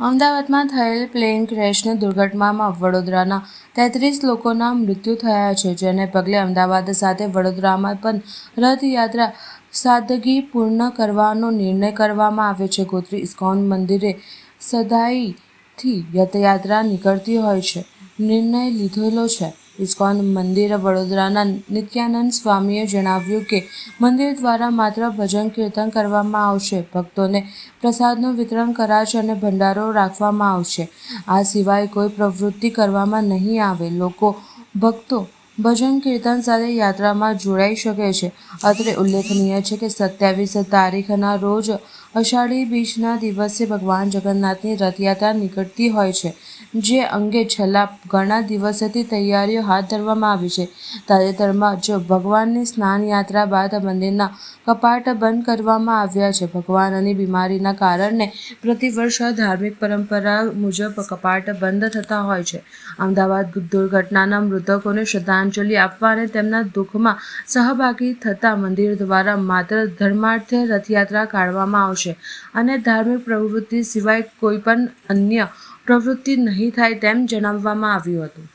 અમદાવાદમાં થયેલ પ્લેન ક્રેશની દુર્ઘટનામાં વડોદરાના તેત્રીસ લોકોના મૃત્યુ થયા છે, જેને પગલે અમદાવાદ સાથે વડોદરામાં પણ રથયાત્રા સાદગીપૂર્ણ કરવાનો નિર્ણય કરવામાં આવ્યો છે. ગોત્રી ઇસ્કોન મંદિરે સદાઈથી રથયાત્રા નીકળતી હોય છે. નિર્ણય લીધેલો છે. ઇસ્કોન મંદિર વડોદરાના નિત્યાનંદ સ્વામીએ જણાવ્યું કે મંદિર દ્વારા માત્ર ભજન કીર્તન કરવામાં આવશે. ભક્તોને પ્રસાદનું વિતરણ કરાશે અને ભંડારો રાખવામાં આવશે. આ સિવાય કોઈ પ્રવૃત્તિ કરવામાં નહીં આવે. લોકો ભક્તો ભજન કીર્તન સાથે યાત્રામાં જોડાઈ શકે છે. અત્રે ઉલ્લેખનીય છે કે સત્યાવીસ તારીખના રોજ અષાઢી બીજના દિવસે ભગવાન જગન્નાથની રથયાત્રા નીકળતી હોય છે. જે અંગે છેલ્લા ઘણા દિવસોથી તૈયારીઓ હાથ ધરવામાં આવી છે. તાજેતરમાં જ ભગવાનની સ્નાન યાત્રા બાદ મંદિરના કપાટ બંધ કરવામાં આવ્યા છે. ભગવાનની બીમારીના કારણે પ્રતિવર્ષ ધાર્મિક પરંપરા મુજબ કપાટ બંધ થતા હોય છે. અમદાવાદ દુર્ઘટનાના મૃતકોને શ્રદ્ધાંજલિ આપવા અને તેમના દુઃખમાં સહભાગી થતા મંદિર દ્વારા માત્ર ધર્માર્થે રથયાત્રા કાઢવામાં આવશે અને ધાર્મિક પ્રવૃત્તિ સિવાય કોઈ પણ અન્ય પ્રવૃત્તિ નહીં થાય તેમ જણાવવામાં આવ્યું હતું.